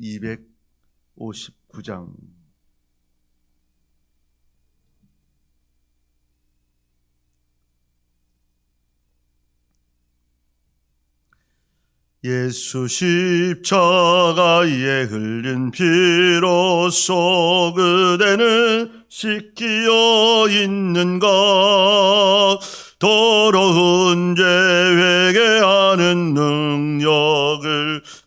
259장. 예수 십자가에 흘린 피로써 그대는 씻기어 있는가 더러운 죄 회개하는 능력을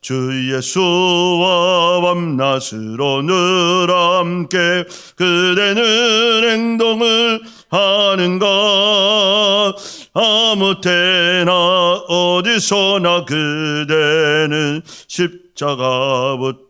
주 예수와 밤낮으로 늘 함께 그대는 행동을 하는가 아무 때나 어디서나 그대는 십자가 붙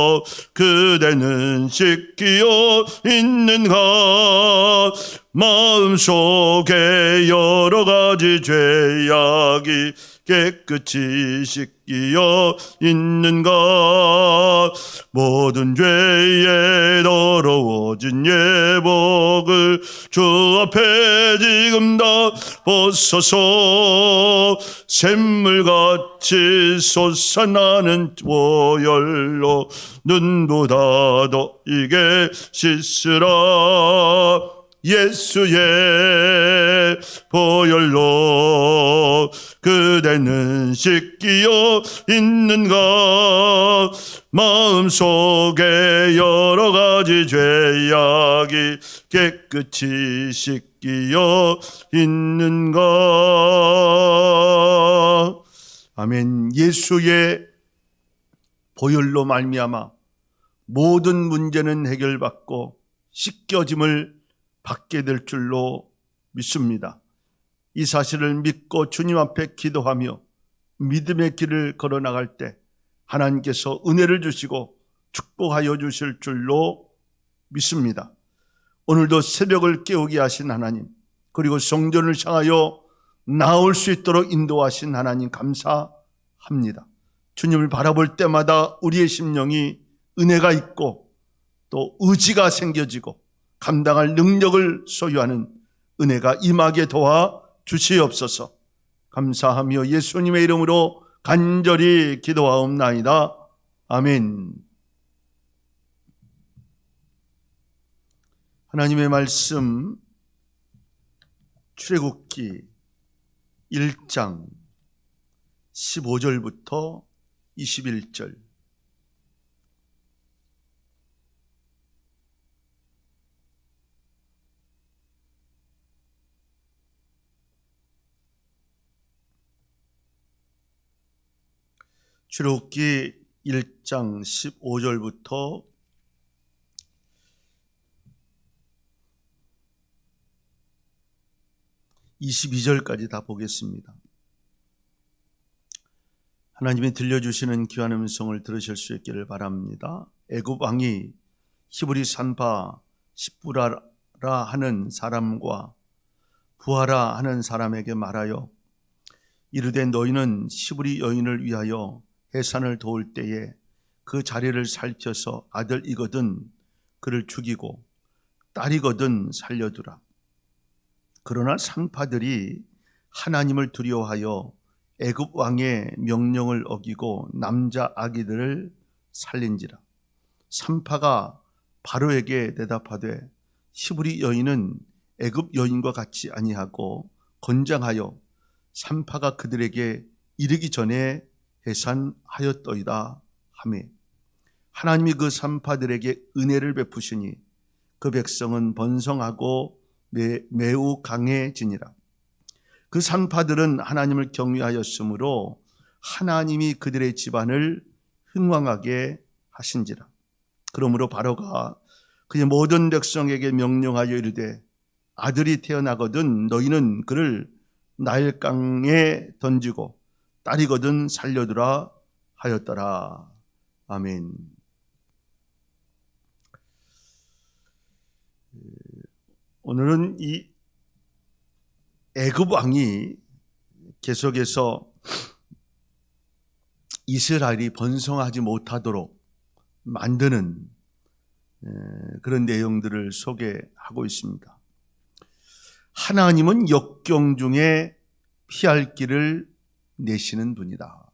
그대는 씻기어 있는가? 마음속에 여러 가지 죄악이 깨끗이 씻기어 있는가 모든 죄에 더러워진 예복을 주 앞에 지금 다 벗어서 샘물같이 솟아나는 보혈로 눈보다 더 이게 씻으라 예수의 보혈로 그대는 씻기어 있는가 마음속에 여러 가지 죄악이 깨끗이 씻기어 있는가 아멘. 예수의 보혈로 말미암아 모든 문제는 해결받고 씻겨짐을 받게 될 줄로 믿습니다. 이 사실을 믿고 주님 앞에 기도하며 믿음의 길을 걸어 나갈 때 하나님께서 은혜를 주시고 축복하여 주실 줄로 믿습니다. 오늘도 새벽을 깨우게 하신 하나님, 그리고 성전을 향하여 나올 수 있도록 인도하신 하나님 감사합니다. 주님을 바라볼 때마다 우리의 심령이 은혜가 있고 또 의지가 생겨지고 감당할 능력을 소유하는 은혜가 임하게 도와 주시옵소서. 감사하며 예수님의 이름으로 간절히 기도하옵나이다. 아멘. 하나님의 말씀 출애굽기 1장 15절부터 21절 출애굽기 1장 15절부터 22절까지 다 보겠습니다. 하나님이 들려주시는 귀한 음성을 들으실 수 있기를 바랍니다. 애굽 왕이 히브리 산파 십부라라 하는 사람과 부하라 하는 사람에게 말하여 이르되 너희는 시부리 여인을 위하여 해산을 도울 때에 그 자리를 살펴서 아들이거든 그를 죽이고 딸이거든 살려두라. 그러나 산파들이 하나님을 두려워하여 애굽 왕의 명령을 어기고 남자 아기들을 살린지라. 산파가 바로에게 대답하되 시부리 여인은 애굽 여인과 같이 아니하고 건장하여 산파가 그들에게 이르기 전에 해산하였더이다 하매 하나님이 그 산파들에게 은혜를 베푸시니 그 백성은 번성하고 매, 매우 강해지니라. 그 산파들은 하나님을 경외하였으므로 하나님이 그들의 집안을 흥왕하게 하신지라. 그러므로 바로가 그의 모든 백성에게 명령하여 이르되 아들이 태어나거든 너희는 그를 나일강에 던지고 딸이거든 살려두라 하였더라. 아멘. 오늘은 이 애굽 왕이 계속해서 이스라엘이 번성하지 못하도록 만드는 그런 내용들을 소개하고 있습니다. 하나님은 역경 중에 피할 길을 내시는 분이다.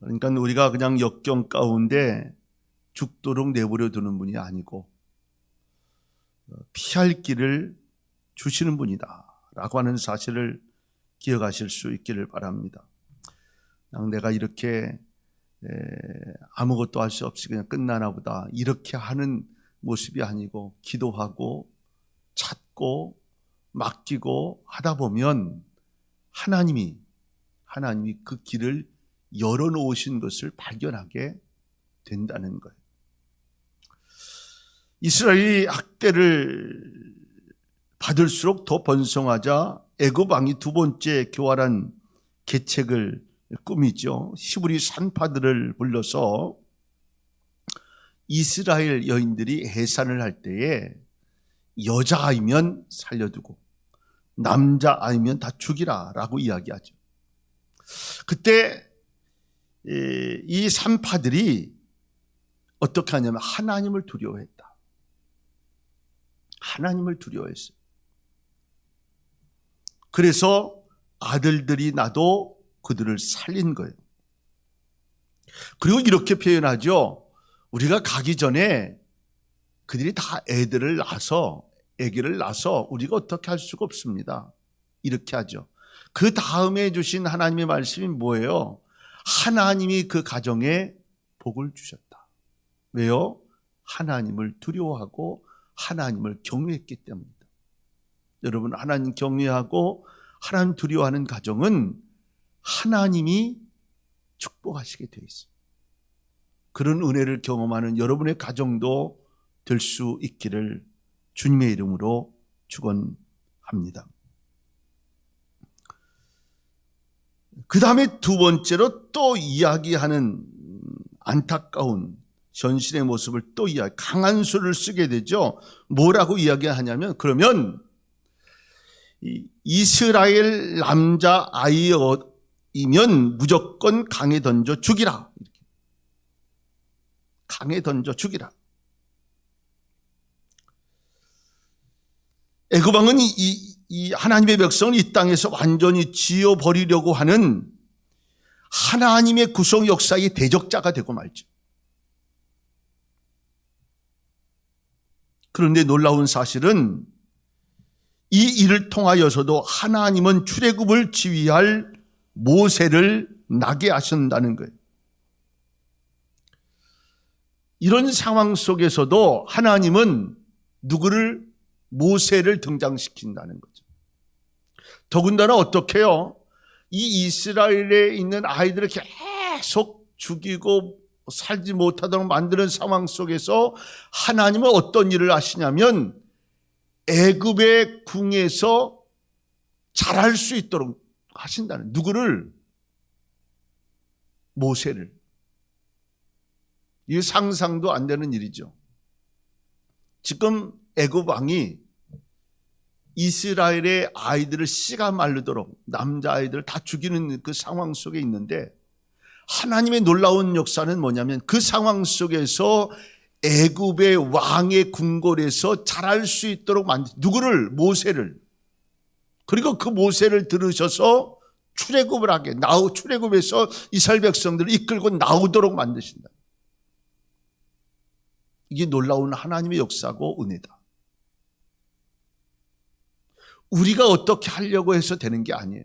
그러니까 우리가 그냥 역경 가운데 죽도록 내버려 두는 분이 아니고 피할 길을 주시는 분이다. 라고 하는 사실을 기억하실 수 있기를 바랍니다. 그냥 내가 이렇게 아무것도 할 수 없이 그냥 끝나나 보다. 이렇게 하는 모습이 아니고 기도하고 찾고 맡기고 하다 보면 하나님이 하나님이 그 길을 열어 놓으신 것을 발견하게 된다는 거예요. 이스라엘이 학대를 받을수록 더 번성하자 애굽 왕이 두 번째 교활한 계책을 꾸미죠. 시부리 산파들을 불러서 이스라엘 여인들이 해산을 할 때에 여자아이면 살려두고 남자아이면 다 죽이라 라고 이야기하죠. 그때 이 산파들이 어떻게 하냐면 하나님을 두려워했다. 하나님을 두려워했어요. 그래서 아들들이 나도 그들을 살린 거예요. 그리고 이렇게 표현하죠. 우리가 가기 전에 그들이 다 애들을 낳아서 아기를 낳아서 우리가 어떻게 할 수가 없습니다. 이렇게 하죠. 그 다음에 주신 하나님의 말씀이 뭐예요? 하나님이 그 가정에 복을 주셨다. 왜요? 하나님을 두려워하고 하나님을 경외했기 때문이다. 여러분, 하나님 경외하고 하나님 두려워하는 가정은 하나님이 축복하시게 되어 있습니다. 그런 은혜를 경험하는 여러분의 가정도 될 수 있기를 주님의 이름으로 축원합니다. 그 다음에 두 번째로 또 이야기하는 안타까운 현실의 모습을 또 이야기, 강한 수를 쓰게 되죠. 뭐라고 이야기하냐면, 그러면 이스라엘 남자 아이이면 무조건 강에 던져 죽이라. 강에 던져 죽이라. 애굽왕은 이, 이, 이 하나님의 백성을 이 땅에서 완전히 지어버리려고 하는 하나님의 구성 역사의 대적자가 되고 말죠. 그런데 놀라운 사실은 이 일을 통하여서도 하나님은 출애굽을 지휘할 모세를 나게 하신다는 거예요. 이런 상황 속에서도 하나님은 누구를 모세를 등장시킨다는 거죠. 더군다나 어떻게요? 이 이스라엘에 있는 아이들을 계속 죽이고 살지 못하도록 만드는 상황 속에서 하나님은 어떤 일을 하시냐면 애굽의 궁에서 자랄 수 있도록 하신다는 누구를 모세를 이 상상도 안 되는 일이죠. 지금 애굽 왕이 이스라엘의 아이들을 씨가 마르도록 남자 아이들을 다 죽이는 그 상황 속에 있는데 하나님의 놀라운 역사는 뭐냐면 그 상황 속에서 애굽의 왕의 궁궐에서 자랄 수 있도록 만든 누구를 모세를 그리고 그 모세를 들으셔서 출애굽을 하게 나우 출애굽에서 이스라엘 백성들을 이끌고 나오도록 만드신다. 이게 놀라운 하나님의 역사고 은혜다. 우리가 어떻게 하려고 해서 되는 게 아니에요.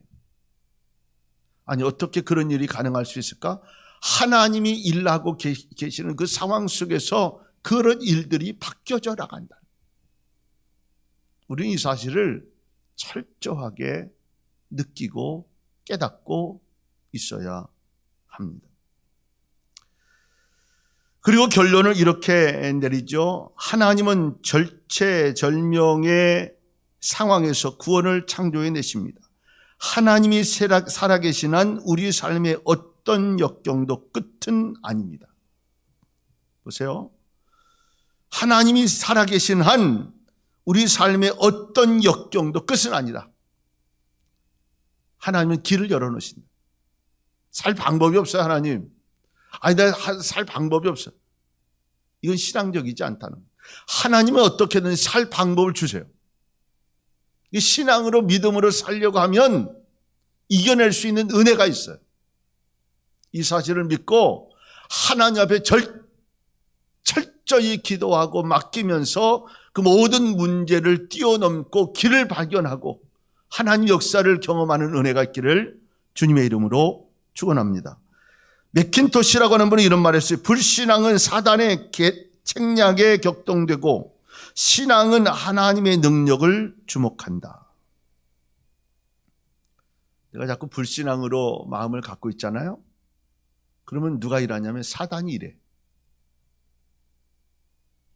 아니 어떻게 그런 일이 가능할 수 있을까? 하나님이 일하고 계시는 그 상황 속에서 그런 일들이 바뀌어져 나간다. 우리는 이 사실을 철저하게 느끼고 깨닫고 있어야 합니다. 그리고 결론을 이렇게 내리죠. 하나님은 절체절명의 상황에서 구원을 창조해 내십니다. 하나님이 살아계신 한 우리 삶의 어떤 역경도 끝은 아닙니다. 보세요. 하나님이 살아계신 한 우리 삶의 어떤 역경도 끝은 아니다. 하나님은 길을 열어놓으신다. 살 방법이 없어요, 하나님. 아니, 나살 방법이 없어. 이건 신앙적이지 않다는. 하나님은 어떻게든 살 방법을 주세요. 신앙으로 믿음으로 살려고 하면 이겨낼 수 있는 은혜가 있어요. 이 사실을 믿고 하나님 앞에 절, 철저히 기도하고 맡기면서 그 모든 문제를 뛰어넘고 길을 발견하고 하나님 역사를 경험하는 은혜가 있기를 주님의 이름으로 축원합니다. 맥킨토시라고 하는 분이 이런 말을 했어요. 불신앙은 사단의 책략에 격동되고 신앙은 하나님의 능력을 주목한다. 내가 자꾸 불신앙으로 마음을 갖고 있잖아요. 그러면 누가 일하냐면 사단이 일해.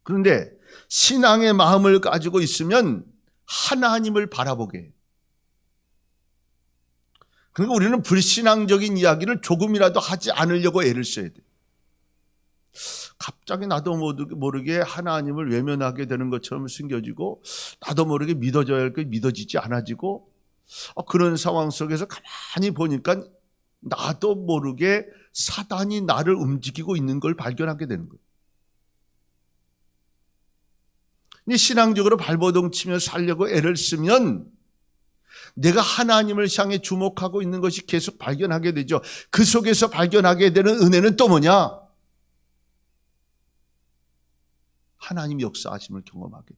그런데 신앙의 마음을 가지고 있으면 하나님을 바라보게. 그러니까 우리는 불신앙적인 이야기를 조금이라도 하지 않으려고 애를 써야 돼. 갑자기 나도 모르게 하나님을 외면하게 되는 것처럼 숨겨지고 나도 모르게 믿어져야 할 게 믿어지지 않아지고 어, 그런 상황 속에서 가만히 보니까 나도 모르게 사단이 나를 움직이고 있는 걸 발견하게 되는 거예요. 신앙적으로 발버둥 치며 살려고 애를 쓰면 내가 하나님을 향해 주목하고 있는 것이 계속 발견하게 되죠. 그 속에서 발견하게 되는 은혜는 또 뭐냐? 하나님 역사하심을 경험하게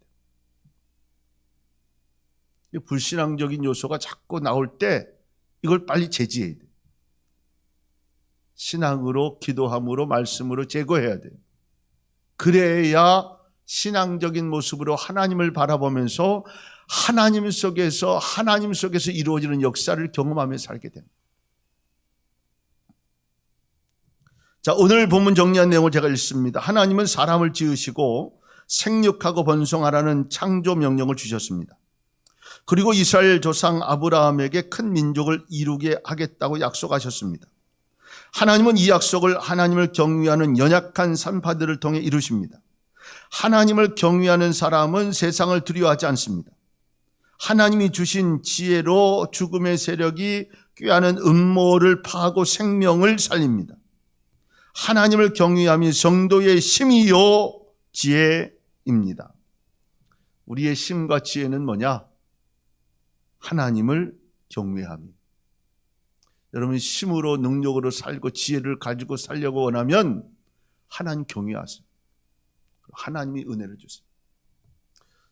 돼요. 불신앙적인 요소가 자꾸 나올 때 이걸 빨리 제지해야 돼. 신앙으로, 기도함으로, 말씀으로 제거해야 돼. 그래야 신앙적인 모습으로 하나님을 바라보면서 하나님 속에서 하나님 속에서 이루어지는 역사를 경험하며 살게 됩니다. 자, 오늘 본문 정리한 내용을 제가 읽습니다. 하나님은 사람을 지으시고 생육하고 번성하라는 창조 명령을 주셨습니다. 그리고 이스라엘 조상 아브라함에게 큰 민족을 이루게 하겠다고 약속하셨습니다. 하나님은 이 약속을 하나님을 경외하는 연약한 산파들을 통해 이루십니다. 하나님을 경외하는 사람은 세상을 두려워하지 않습니다. 하나님이 주신 지혜로 죽음의 세력이 꾀하는 음모를 파고 생명을 살립니다. 하나님을 경외함이 성도의 심이요 지혜입니다. 우리의 심과 지혜는 뭐냐? 하나님을 경외함이. 여러분 심으로 능력으로 살고 지혜를 가지고 살려고 원하면 하나님 경외하세요. 하나님이 은혜를 주세요.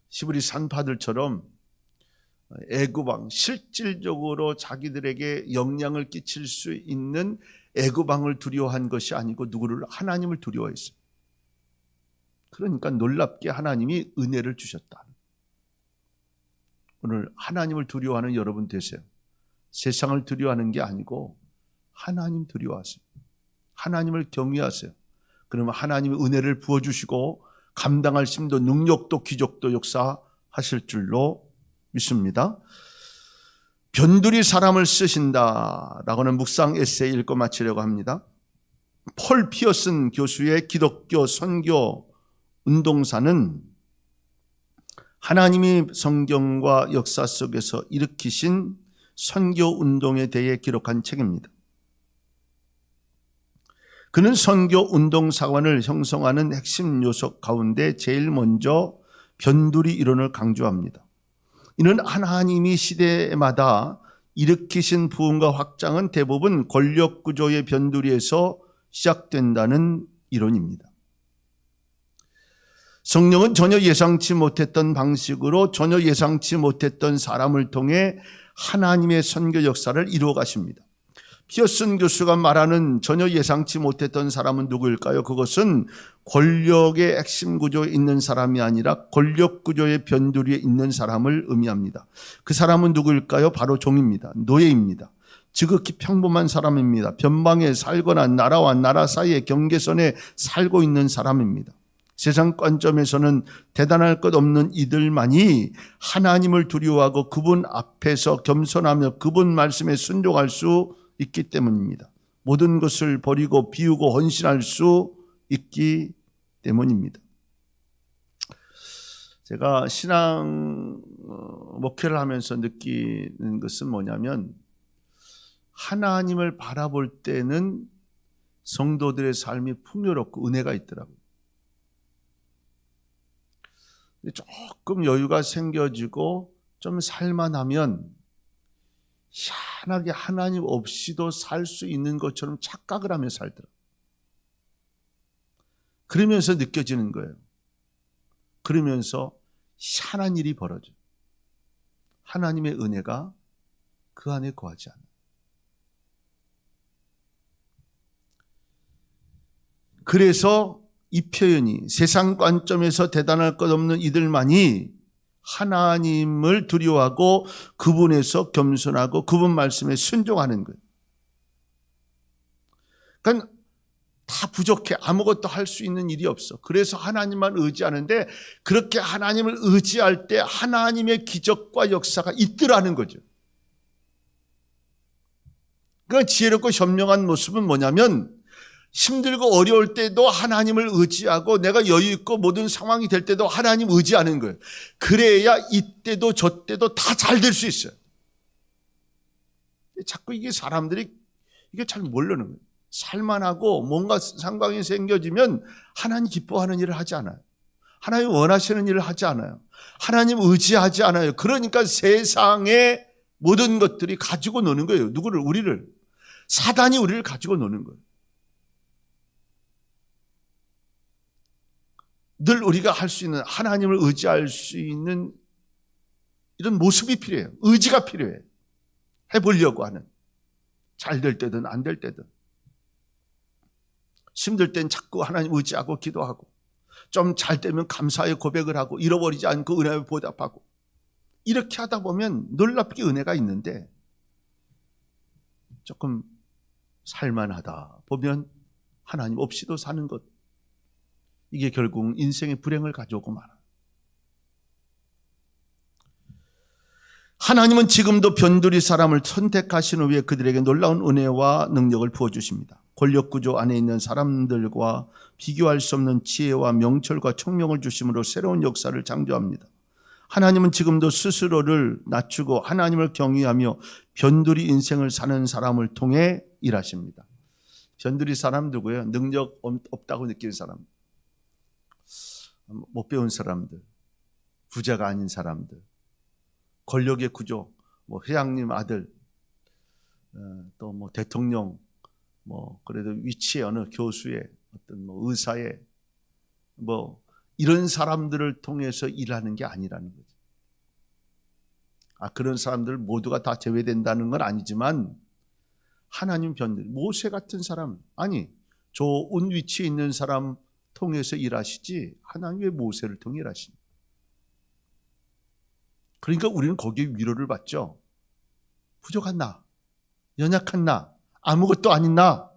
시브리 산파들처럼 애구방 실질적으로 자기들에게 영향을 끼칠 수 있는 애구방을 두려워한 것이 아니고 누구를 하나님을 두려워했어요. 그러니까 놀랍게 하나님이 은혜를 주셨다. 오늘 하나님을 두려워하는 여러분 되세요. 세상을 두려워하는 게 아니고 하나님 두려워하세요. 하나님을 경외하세요. 그러면 하나님의 은혜를 부어주시고 감당할 힘도 능력도 기적도 역사하실 줄로 믿습니다. 변두리 사람을 쓰신다라고는 묵상 에세이 읽고 마치려고 합니다. 폴 피어슨 교수의 기독교 선교 운동사는 하나님이 성경과 역사 속에서 일으키신 선교 운동에 대해 기록한 책입니다. 그는 선교 운동 사관을 형성하는 핵심 요소 가운데 제일 먼저 변두리 이론을 강조합니다. 이는 하나님이 시대마다 일으키신 부흥과 확장은 대부분 권력 구조의 변두리에서 시작된다는 이론입니다. 성령은 전혀 예상치 못했던 방식으로 전혀 예상치 못했던 사람을 통해 하나님의 선교 역사를 이루어 가십니다. 피어슨 교수가 말하는 전혀 예상치 못했던 사람은 누구일까요? 그것은 권력의 핵심 구조에 있는 사람이 아니라 권력 구조의 변두리에 있는 사람을 의미합니다. 그 사람은 누구일까요? 바로 종입니다. 노예입니다. 지극히 평범한 사람입니다. 변방에 살거나 나라와 나라 사이의 경계선에 살고 있는 사람입니다. 세상 관점에서는 대단할 것 없는 이들만이 하나님을 두려워하고 그분 앞에서 겸손하며 그분 말씀에 순종할 수 있기 때문입니다. 모든 것을 버리고 비우고 헌신할 수 있기 때문입니다. 제가 신앙 어, 목회를 하면서 느끼는 것은 뭐냐면 하나님을 바라볼 때는 성도들의 삶이 풍요롭고 은혜가 있더라고요. 조금 여유가 생겨지고 좀 살만하면 희한하게 하나님 없이도 살 수 있는 것처럼 착각을 하며 살더라. 그러면서 느껴지는 거예요. 그러면서 희한한 일이 벌어져. 하나님의 은혜가 그 안에 거하지 않아. 그래서 이 표현이 세상 관점에서 대단할 것 없는 이들만이 하나님을 두려워하고 그분에서 겸손하고 그분 말씀에 순종하는 거예요. 그러니까 다 부족해. 아무것도 할 수 있는 일이 없어. 그래서 하나님만 의지하는데 그렇게 하나님을 의지할 때 하나님의 기적과 역사가 있더라는 거죠. 그 지혜롭고 현명한 모습은 뭐냐면 힘들고 어려울 때도 하나님을 의지하고 내가 여유 있고 모든 상황이 될 때도 하나님 의지하는 거예요. 그래야 이때도 저때도 다 잘 될 수 있어요. 자꾸 이게 사람들이 이게 잘 모르는 거예요. 살만하고 뭔가 상황이 생겨지면 하나님 기뻐하는 일을 하지 않아요. 하나님 원하시는 일을 하지 않아요. 하나님 의지하지 않아요. 그러니까 세상의 모든 것들이 가지고 노는 거예요. 누구를? 우리를. 사단이 우리를 가지고 노는 거예요. 늘 우리가 할 수 있는 하나님을 의지할 수 있는 이런 모습이 필요해요. 의지가 필요해. 해보려고 하는. 잘 될 때든 안 될 때든. 힘들 땐 자꾸 하나님 의지하고 기도하고 좀 잘 되면 감사의 고백을 하고 잃어버리지 않고 은혜에 보답하고 이렇게 하다 보면 놀랍게 은혜가 있는데 조금 살만하다 보면 하나님 없이도 사는 것 이게 결국 인생의 불행을 가져오고 말아. 하나님은 지금도 변두리 사람을 선택하신 후에 그들에게 놀라운 은혜와 능력을 부어주십니다. 권력구조 안에 있는 사람들과 비교할 수 없는 지혜와 명철과 총명을 주심으로 새로운 역사를 창조합니다. 하나님은 지금도 스스로를 낮추고 하나님을 경외하며 변두리 인생을 사는 사람을 통해 일하십니다. 변두리 사람 누구예요? 능력 없다고 느끼는 사람. 못 배운 사람들, 부자가 아닌 사람들, 권력의 구조, 뭐 회장님 아들, 어, 또뭐 대통령, 뭐 그래도 위치에 어느 교수의 어떤 뭐 의사의 뭐 이런 사람들을 통해서 일하는 게 아니라는 거죠. 아 그런 사람들 모두가 다 제외된다는 건 아니지만 하나님 변들 모세 같은 사람 아니 좋은 위치에 있는 사람 통해서 일하시지 하나님의 모세를 통해 일하십니다. 그러니까 우리는 거기에 위로를 받죠. 부족한 나, 연약한 나, 아무것도 아닌 나,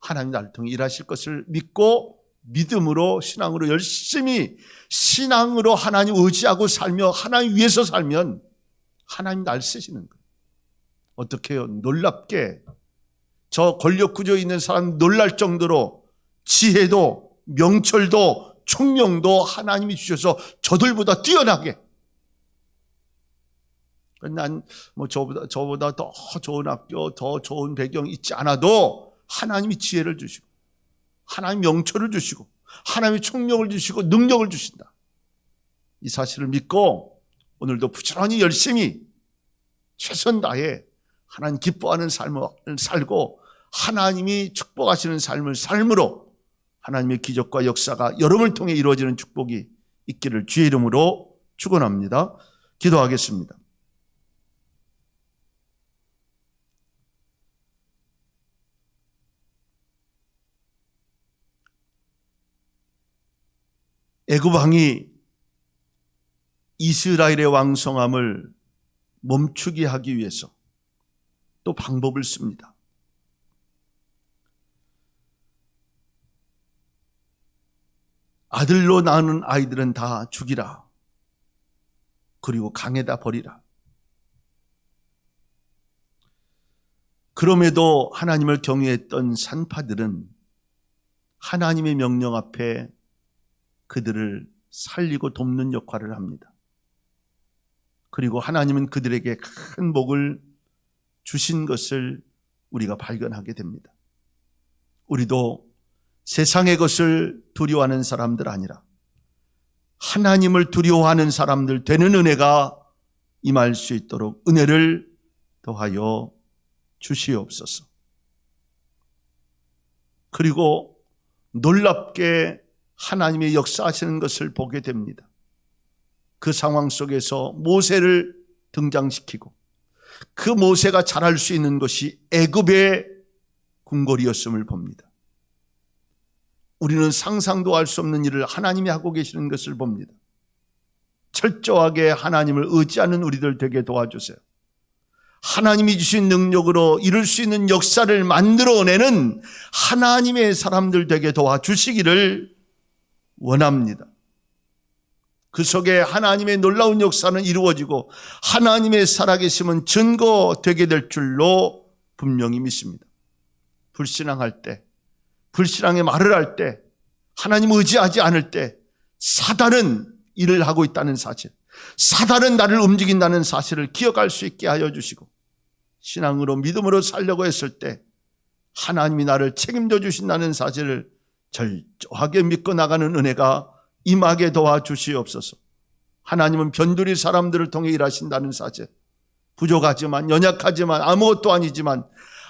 하나님 나를 통해 일하실 것을 믿고 믿음으로 신앙으로 열심히 신앙으로 하나님 의지하고 살며 하나님 위해서 살면 하나님 날 쓰시는 거예요. 어떻게 해요? 놀랍게 저 권력 구조에 있는 사람 놀랄 정도로 지혜도 명철도 총명도 하나님이 주셔서 저들보다 뛰어나게 난뭐 저보다 저보다 더 좋은 학교, 더 좋은 배경 있지 않아도 하나님이 지혜를 주시고 하나님 명철을 주시고 하나님이 총명을 주시고 능력을 주신다. 이 사실을 믿고 오늘도 부지런히 열심히 최선 다해 하나님 기뻐하는 삶을 살고 하나님이 축복하시는 삶을 삶으로 하나님의 기적과 역사가 여러분을 통해 이루어지는 축복이 있기를 주의 이름으로 축원합니다. 기도하겠습니다. 애굽 왕이 이스라엘의 왕성함을 멈추게 하기 위해서 또 방법을 씁니다. 아들로 낳는 아이들은 다 죽이라. 그리고 강에다 버리라. 그럼에도 하나님을 경외했던 산파들은 하나님의 명령 앞에 그들을 살리고 돕는 역할을 합니다. 그리고 하나님은 그들에게 큰 복을 주신 것을 우리가 발견하게 됩니다. 우리도 세상의 것을 두려워하는 사람들 아니라 하나님을 두려워하는 사람들 되는 은혜가 임할 수 있도록 은혜를 더하여 주시옵소서. 그리고 놀랍게 하나님의 역사하시는 것을 보게 됩니다. 그 상황 속에서 모세를 등장시키고 그 모세가 잘할 수 있는 것이 애굽의 궁궐이었음을 봅니다. 우리는 상상도 할 수 없는 일을 하나님이 하고 계시는 것을 봅니다. 철저하게 하나님을 의지하는 우리들 되게 도와주세요. 하나님이 주신 능력으로 이룰 수 있는 역사를 만들어내는 하나님의 사람들 되게 도와주시기를 원합니다. 그 속에 하나님의 놀라운 역사는 이루어지고 하나님의 살아계심은 증거되게 될 줄로 분명히 믿습니다. 불신앙할 때, 불신앙의 말을 할 때, 하나님 의지하지 않을 때, 사단은 일을 하고 있다는 사실, 사단은 나를 움직인다는 사실을 기억할 수 있게 하여 주시고, 신앙으로 믿음으로 살려고 했을 때, 하나님이 나를 책임져 주신다는 사실을 절저하게 믿고 나가는 은혜가 임하게 도와주시옵소서. 하나님은 변두리 사람들을 통해 일하신다는 사실. 부족하지만, 연약하지만, 아무것도 아니지만,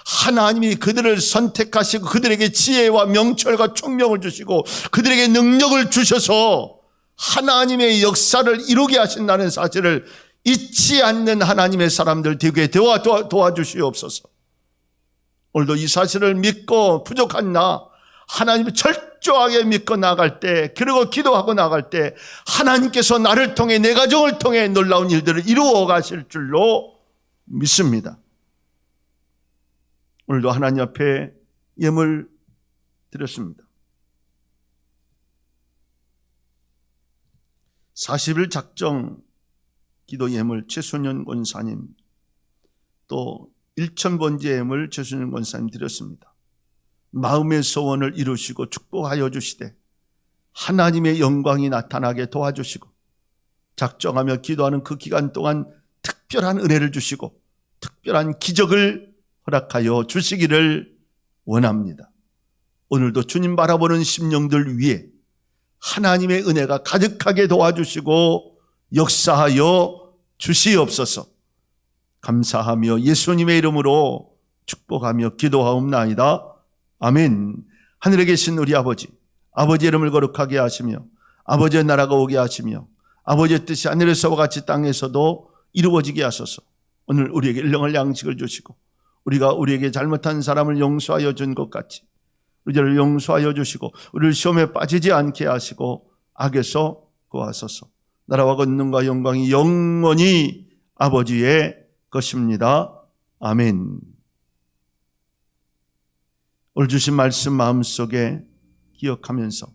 하나님이 그들을 선택하시고 그들에게 지혜와 명철과 총명을 주시고 그들에게 능력을 주셔서 하나님의 역사를 이루게 하신다는 사실을 잊지 않는 하나님의 사람들 되게 도와, 도와, 도와주시옵소서. 오늘도 이 사실을 믿고 부족한 나 하나님을 철저하게 믿고 나갈 때, 그리고 기도하고 나갈 때, 하나님께서 나를 통해, 내 가정을 통해 놀라운 일들을 이루어 가실 줄로 믿습니다. 오늘도 하나님 앞에 예물 드렸습니다. 40일 작정 기도 예물 최순현 권사님, 또 1천번째 예물 최순현 권사님 드렸습니다. 마음의 소원을 이루시고 축복하여 주시되 하나님의 영광이 나타나게 도와주시고 작정하며 기도하는 그 기간 동안 특별한 은혜를 주시고 특별한 기적을 허락하여 주시기를 원합니다. 오늘도 주님 바라보는 심령들 위해 하나님의 은혜가 가득하게 도와주시고 역사하여 주시옵소서. 감사하며 예수님의 이름으로 축복하며 기도하옵나이다. 아멘. 하늘에 계신 우리 아버지, 아버지 이름을 거룩하게 하시며 아버지의 나라가 오게 하시며 아버지의 뜻이 하늘에서와 같이 땅에서도 이루어지게 하소서. 오늘 우리에게 일령할 양식을 주시고 우리가 우리에게 잘못한 사람을 용서하여 준 것 같이 우리를 용서하여 주시고 우리를 시험에 빠지지 않게 하시고 악에서 구하소서. 나라와 권능과 영광이 영원히 아버지의 것입니다. 아멘. 오늘 주신 말씀 마음속에 기억하면서